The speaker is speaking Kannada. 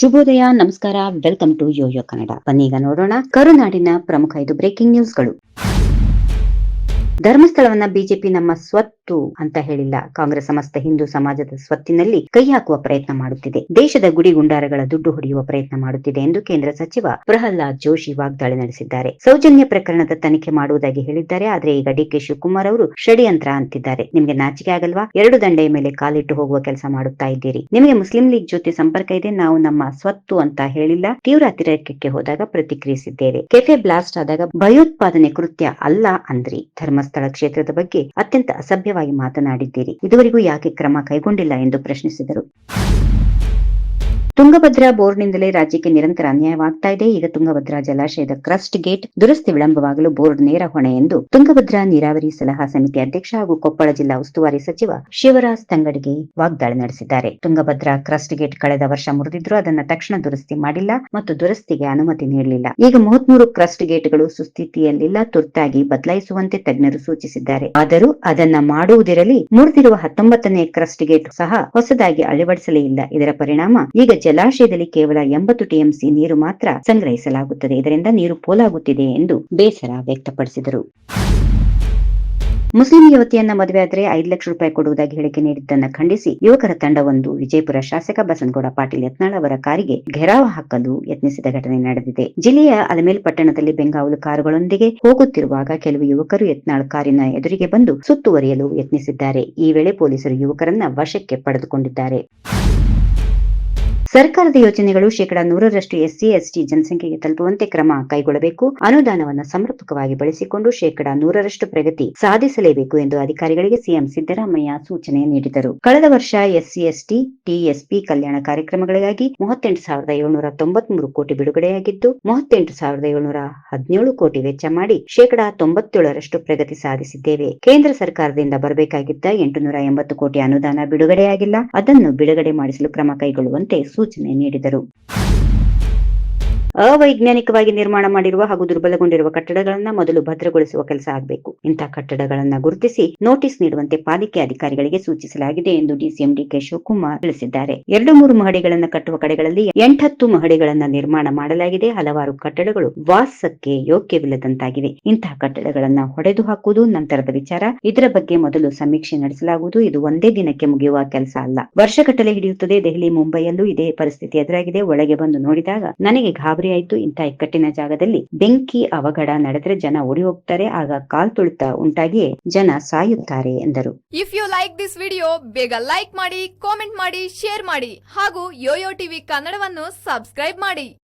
ಶುಭೋದಯ, ನಮಸ್ಕಾರ. ವೆಲ್ಕಮ್ ಟು ಯೋಯೋ ಕನ್ನಡ ಬನ್ನೀಗ ನೋಡೋಣ. ಕರುನಾಡಿನ ಪ್ರಮುಖ ಐದು ಬ್ರೇಕಿಂಗ್ ನ್ಯೂಸ್ಗಳು ಧರ್ಮಸ್ಥಳವನ್ನ ಬಿಜೆಪಿ ನಮ್ಮ ಸ್ವತ್ತು ಅಂತ ಹೇಳಿಲ್ಲ. ಕಾಂಗ್ರೆಸ್ ಸಮಸ್ತ ಹಿಂದೂ ಸಮಾಜದ ಸ್ವತ್ತಿನಲ್ಲಿ ಕೈ ಹಾಕುವ ಪ್ರಯತ್ನ ಮಾಡುತ್ತಿದೆ. ದೇಶದ ಗುಡಿ ಗುಂಡಾರಗಳ ದುಡ್ಡು ಹೊಡೆಯುವ ಪ್ರಯತ್ನ ಮಾಡುತ್ತಿದೆ ಎಂದು ಕೇಂದ್ರ ಸಚಿವ ಪ್ರಹ್ಲಾದ್ ಜೋಶಿ ವಾಗ್ದಾಳಿ ನಡೆಸಿದ್ದಾರೆ. ಸೌಜನ್ಯ ಪ್ರಕರಣದ ತನಿಖೆ ಮಾಡುವುದಾಗಿ ಹೇಳಿದ್ದಾರೆ. ಆದರೆ ಈಗ ಡಿಕೆ ಶಿವಕುಮಾರ್ ಅವರು ಷಡ್ಯಂತ್ರ ಅಂತಿದ್ದಾರೆ. ನಿಮಗೆ ನಾಚಿಕೆ ಆಗಲ್ವಾ? ಎರಡು ದಂಡೆಯ ಮೇಲೆ ಕಾಲಿಟ್ಟು ಹೋಗುವ ಕೆಲಸ ಮಾಡುತ್ತಾ ಇದ್ದೀರಿ. ನಿಮಗೆ ಮುಸ್ಲಿಂ ಲೀಗ್ ಜೊತೆ ಸಂಪರ್ಕ ಇದೆ. ನಾವು ನಮ್ಮ ಸ್ವತ್ತು ಅಂತ ಹೇಳಿಲ್ಲ. ತೀವ್ರ ಅತಿರೇಕಕ್ಕೆ ಹೋದಾಗ ಪ್ರತಿಕ್ರಿಯಿಸಿದ್ದೇವೆ. ಕೆಫೆ ಬ್ಲಾಸ್ಟ್ ಆದಾಗ ಭಯೋತ್ಪಾದನೆ ಕೃತ್ಯ ಅಲ್ಲ ಅಂದ್ರಿ. ಧರ್ಮಸ್ಥಳ ಕ್ಷೇತ್ರದ ಬಗ್ಗೆ ಅತ್ಯಂತ ಅಸಭ್ಯವಾಗಿ ಮಾತನಾಡಿದ್ದೀರಿ. ಇದುವರೆಗೂ ಯಾಕೆ ಕ್ರಮ ಕೈಗೊಂಡಿಲ್ಲ ಎಂದು ಪ್ರಶ್ನಿಸಿದರು. ತುಂಗಭದ್ರಾ ಬೋರ್ಡ್ನಿಂದಲೇ ರಾಜ್ಯಕ್ಕೆ ನಿರಂತರ ಅನ್ಯಾಯವಾಗ್ತಾ ಇದೆ ಈಗ ತುಂಗಭದ್ರಾ ಜಲಾಶಯದ ಕ್ರಸ್ಟ್ ಗೇಟ್ ದುರಸ್ತಿ ವಿಳಂಬವಾಗಲು ಬೋರ್ಡ್ ನೇರ ಹೊಣೆ ಎಂದು ತುಂಗಭದ್ರಾ ನೀರಾವರಿ ಸಲಹಾ ಸಮಿತಿ ಅಧ್ಯಕ್ಷ ಹಾಗೂ ಕೊಪ್ಪಳ ಜಿಲ್ಲಾ ಉಸ್ತುವಾರಿ ಸಚಿವ ಶಿವರಾಜ್ ತಂಗಡಿಗೆ ವಾಗ್ದಾಳಿ ನಡೆಸಿದ್ದಾರೆ. ತುಂಗಭದ್ರಾ ಕ್ರಸ್ಟ್ ಗೇಟ್ ಕಳೆದ ವರ್ಷ ಮುರಿದಿದ್ರು ಅದನ್ನ ತಕ್ಷಣ ದುರಸ್ತಿ ಮಾಡಿಲ್ಲ ಮತ್ತು ದುರಸ್ತಿಗೆ ಅನುಮತಿ ನೀಡಲಿಲ್ಲ. ಈಗ ಮೂವತ್ಮೂರು ಕ್ರಸ್ಟ್ ಗೇಟ್ಗಳು ಸುಸ್ಥಿತಿಯಲ್ಲಿಲ್ಲ. ತುರ್ತಾಗಿ ಬದಲಾಯಿಸುವಂತೆ ತಜ್ಞರು ಸೂಚಿಸಿದ್ದಾರೆ. ಆದರೂ ಅದನ್ನ ಮಾಡುವುದಿರಲಿ, ಮುರಿದಿರುವ ಹತ್ತೊಂಬತ್ತನೇ ಕ್ರಸ್ಟ್ ಗೇಟ್ ಸಹ ಹೊಸದಾಗಿ ಅಳವಡಿಸಲೇ ಇಲ್ಲ. ಇದರ ಪರಿಣಾಮ ಈಗ ಜಲಾಶಯದಲ್ಲಿ ಕೇವಲ ಎಂಬತ್ತು ಟಿಎಂಸಿ ನೀರು ಮಾತ್ರ ಸಂಗ್ರಹಿಸಲಾಗುತ್ತದೆ. ಇದರಿಂದ ನೀರು ಪೋಲಾಗುತ್ತಿದೆ ಎಂದು ಬೇಸರ ವ್ಯಕ್ತಪಡಿಸಿದರು. ಮುಸ್ಲಿಂ ಯುವತಿಯನ್ನ ಮದುವೆಯಾದರೆ ಐದು ಲಕ್ಷ ರೂಪಾಯಿ ಕೊಡುವುದಾಗಿ ಹೇಳಿಕೆ ನೀಡಿದ್ದನ್ನು ಖಂಡಿಸಿ ಯುವಕರ ತಂಡವೊಂದು ವಿಜಯಪುರ ಶಾಸಕ ಬಸನಗೌಡ ಪಾಟೀಲ್ ಯತ್ನಾಳ್ ಅವರ ಕಾರಿಗೆ ಘೆರಾವ್ ಹಾಕಲು ಯತ್ನಿಸಿದ ಘಟನೆ ನಡೆದಿದೆ. ಜಿಲ್ಲೆಯ ಅಲಮೇಲ್ ಪಟ್ಟಣದಲ್ಲಿ ಬೆಂಗಾವಲು ಕಾರುಗಳೊಂದಿಗೆ ಹೋಗುತ್ತಿರುವಾಗ ಕೆಲವು ಯುವಕರು ಯತ್ನಾಳ್ ಕಾರಿನ ಎದುರಿಗೆ ಬಂದು ಸುತ್ತುವರಿಯಲು ಯತ್ನಿಸಿದ್ದಾರೆ. ಈ ವೇಳೆ ಪೊಲೀಸರು ಯುವಕರನ್ನ ವಶಕ್ಕೆ ಪಡೆದುಕೊಂಡಿದ್ದಾರೆ. ಸರ್ಕಾರದ ಯೋಜನೆಗಳು ಶೇಕಡಾ ನೂರರಷ್ಟು ಎಸ್ಸಿ, ಎಸ್ಟಿ ಜನಸಂಖ್ಯೆಗೆ ತಲುಪುವಂತೆ ಕ್ರಮ ಕೈಗೊಳ್ಳಬೇಕು. ಅನುದಾನವನ್ನು ಸಮರ್ಪಕವಾಗಿ ಬಳಸಿಕೊಂಡು ಶೇಕಡಾ ನೂರರಷ್ಟು ಪ್ರಗತಿ ಸಾಧಿಸಲೇಬೇಕು ಎಂದು ಅಧಿಕಾರಿಗಳಿಗೆ ಸಿಎಂ ಸಿದ್ದರಾಮಯ್ಯ ಸೂಚನೆ ನೀಡಿದರು. ಕಳೆದ ವರ್ಷ ಎಸ್ಸಿ, ಎಸ್ಟಿ, ಟಿಎಸ್ಪಿ ಕಲ್ಯಾಣ ಕಾರ್ಯಕ್ರಮಗಳಿಗಾಗಿ ಮೂವತ್ತೆಂಟು ಸಾವಿರದ ಏಳ್ನೂರ ತೊಂಬತ್ಮೂರು ಕೋಟಿ ಬಿಡುಗಡೆಯಾಗಿದ್ದು, ಮೂವತ್ತೆಂಟು ಸಾವಿರದ ಏಳುನೂರ ಹದಿನೇಳು ಕೋಟಿ ವೆಚ್ಚ ಮಾಡಿ ಶೇಕಡಾ ತೊಂಬತ್ತೇಳರಷ್ಟು ಪ್ರಗತಿ ಸಾಧಿಸಿದ್ದೇವೆ. ಕೇಂದ್ರ ಸರ್ಕಾರದಿಂದ ಬರಬೇಕಾಗಿದ್ದ ಎಂಟುನೂರ ಎಂಬತ್ತು ಕೋಟಿ ಅನುದಾನ ಬಿಡುಗಡೆಯಾಗಿಲ್ಲ. ಅದನ್ನು ಬಿಡುಗಡೆ ಮಾಡಿಸಲು ಕ್ರಮ ಕೈಗೊಳ್ಳುವಂತೆ ಸೂಚನೆ ನೀಡಿದರು. ಅವೈಜ್ಞಾನಿಕವಾಗಿ ನಿರ್ಮಾಣ ಮಾಡಿರುವ ಹಾಗೂ ದುರ್ಬಲಗೊಂಡಿರುವ ಕಟ್ಟಡಗಳನ್ನ ಮೊದಲು ಭದ್ರಗೊಳಿಸುವ ಕೆಲಸ ಆಗಬೇಕು. ಇಂತಹ ಕಟ್ಟಡಗಳನ್ನ ಗುರುತಿಸಿ ನೋಟಿಸ್ ನೀಡುವಂತೆ ಪಾಲಿಕೆ ಅಧಿಕಾರಿಗಳಿಗೆ ಸೂಚಿಸಲಾಗಿದೆ ಎಂದು ಡಿಸಿಎಂ ಡಿಕೆ ಶಿವಕುಮಾರ್ ತಿಳಿಸಿದ್ದಾರೆ. ಎರಡು ಮೂರು ಮಹಡಿಗಳನ್ನ ಕಟ್ಟುವ ಕಡೆಗಳಲ್ಲಿ ಎಂಟತ್ತು ಮಹಡಿಗಳನ್ನು ನಿರ್ಮಾಣ ಮಾಡಲಾಗಿದೆ. ಹಲವಾರು ಕಟ್ಟಡಗಳು ವಾಸಕ್ಕೆ ಯೋಗ್ಯವಿಲ್ಲದಂತಾಗಿವೆ. ಇಂತಹ ಕಟ್ಟಡಗಳನ್ನ ಹೊಡೆದು ಹಾಕುವುದು ನಂತರದ ವಿಚಾರ. ಇದರ ಬಗ್ಗೆ ಮೊದಲು ಸಮೀಕ್ಷೆ ನಡೆಸಲಾಗುವುದು. ಇದು ಒಂದೇ ದಿನಕ್ಕೆ ಮುಗಿಯುವ ಕೆಲಸ ಅಲ್ಲ. ವರ್ಷಗಟ್ಟಲೆ ಹಿಡಿಯುತ್ತದೆ. ದೆಹಲಿ, ಮುಂಬೈಯಲ್ಲೂ ಇದೇ ಪರಿಸ್ಥಿತಿ ಎದುರಾಗಿದೆ. ಒಳಗೆ ಬಂದು ನೋಡಿದಾಗ ನನಗೆ ಗಾಬರಿ ಆಯ್ತು ಇಂಥ ಇಕ್ಕಟ್ಟಿನ ಜಾಗದಲ್ಲಿ ಬೆಂಕಿ ಅವಘಡ ನಡೆದ್ರೆ ಜನ ಓಡಿ ಹೋಗ್ತಾರೆ. ಆಗ ಕಾಲ್ ತುಳಿತ ಉಂಟಾಗಿ ಜನ ಸಾಯುತ್ತಾರೆ ಎಂದರು. If you like this video ಬೇಗ ಲೈಕ್ ಮಾಡಿ ಕಾಮೆಂಟ್ ಮಾಡಿ ಶೇರ್ ಮಾಡಿ ಹಾಗೂ ಯೋಯೋ ಟಿವಿ ಕನ್ನಡವನ್ನು ಸಬ್ಸ್ಕ್ರೈಬ್ ಮಾಡಿ.